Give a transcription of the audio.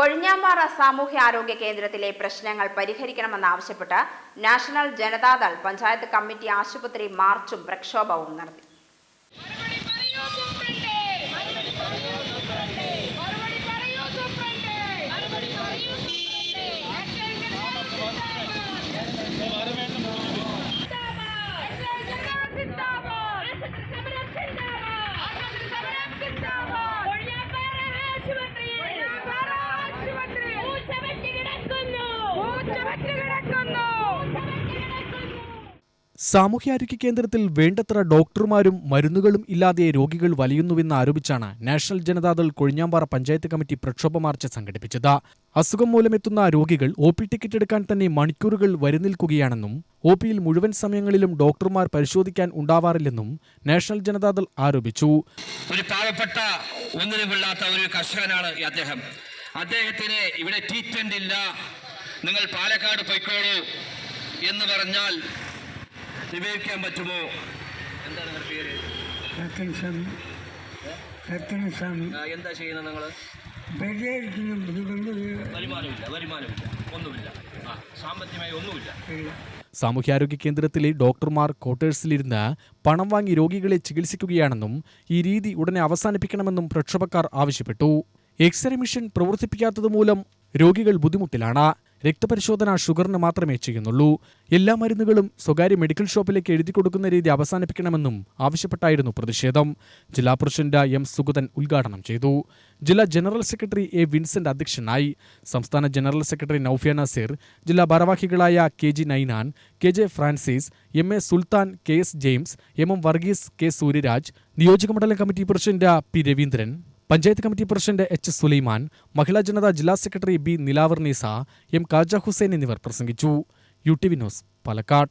കൊഴിഞ്ഞാമ്പാറ സാമൂഹ്യാരോഗ്യ കേന്ദ്രത്തിലെ പ്രശ്നങ്ങൾ പരിഹരിക്കണമെന്നാവശ്യപ്പെട്ട് നാഷണൽ ജനതാദൾ പഞ്ചായത്ത് കമ്മിറ്റി ആശുപത്രി മാർച്ചും പ്രക്ഷോഭവും നടത്തി. സാമൂഹ്യാരോഗ്യ കേന്ദ്രത്തിൽ വേണ്ടത്ര ഡോക്ടർമാരും മരുന്നുകളും ഇല്ലാതെ രോഗികൾ വലയുന്നുവെന്ന് ആരോപിച്ചാണ് നാഷണൽ ജനതാദൾ കൊഴിഞ്ഞാമ്പാറ പഞ്ചായത്ത് കമ്മിറ്റി പ്രക്ഷോഭ മാർച്ച് സംഘടിപ്പിച്ചത്. അസുഖം മൂലമെത്തുന്ന രോഗികൾ ഒ പി ടിക്കറ്റ് എടുക്കാൻ തന്നെ മണിക്കൂറുകൾ വരിനിൽക്കുകയാണെന്നും ഒ പിയിൽ മുഴുവൻ സമയങ്ങളിലും ഡോക്ടർമാർ പരിശോധിക്കാൻ ഉണ്ടാവാറില്ലെന്നും നാഷണൽ ജനതാദൾ ആരോപിച്ചു. ഒരു പാവപ്പെട്ട ഒന്നിനും ഒരു കർഷകനാണ് അദ്ദേഹം. അദ്ദേഹത്തിന് ഇവിടെ ട്രീറ്റ്മെന്റ് ഇല്ല. നിങ്ങൾ പാലക്കാട് പൊയ്ക്കോളൂ എന്ന് പറഞ്ഞാൽ വിവേചിക്കാൻ പറ്റുമോ? എന്താണ് നിങ്ങളുടെ പേര്? എന്താ ചെയ്യുന്നത് നിങ്ങൾ? വരുമാനമില്ല വരുമാനമില്ല ഒന്നുമില്ല. ആ സാമ്പത്തികമായി ഒന്നുമില്ല. സാമൂഹ്യാരോഗ്യ കേന്ദ്രത്തിലെ ഡോക്ടർമാർ ക്വാർട്ടേഴ്സിലിരുന്ന് പണം വാങ്ങി രോഗികളെ ചികിത്സിക്കുകയാണെന്നും ഈ രീതി ഉടനെ അവസാനിപ്പിക്കണമെന്നും പ്രക്ഷോഭക്കാർ ആവശ്യപ്പെട്ടു. എക്സ്റേ മിഷൻ പ്രവർത്തിപ്പിക്കാത്തതുമൂലം രോഗികൾ ബുദ്ധിമുട്ടിലാണ്. രക്തപരിശോധന ഷുഗറിന് മാത്രമേ ചെയ്യുന്നുള്ളൂ. എല്ലാ മരുന്നുകളും സ്വകാര്യ മെഡിക്കൽ ഷോപ്പിലേക്ക് എഴുതി കൊടുക്കുന്ന രീതി അവസാനിപ്പിക്കണമെന്നും ആവശ്യപ്പെട്ടായിരുന്നു പ്രതിഷേധം. ജില്ലാ പ്രസിഡന്റ് എം സുഗതൻ ഉദ്ഘാടനം ചെയ്തു. ജില്ലാ ജനറൽ സെക്രട്ടറി എ വിൻസെന്റ് അധ്യക്ഷനായി. സംസ്ഥാന ജനറൽ സെക്രട്ടറി നൌഫിയ നസീർ ജില്ലാ ഭാരവാഹികളായ K G Ninan K J Francis M A Sultan K S James M M Varghese K Suryaraj നിയോജകമണ്ഡലം committee president P Raveendran. Panchayat committee president H Sulaiman Mahila Janata ജില്ലാ secretary B Nilavar Nisa M Kaja Hussain എന്നിവർ പ്രസംഗിച്ചു. U T V news Palakkad.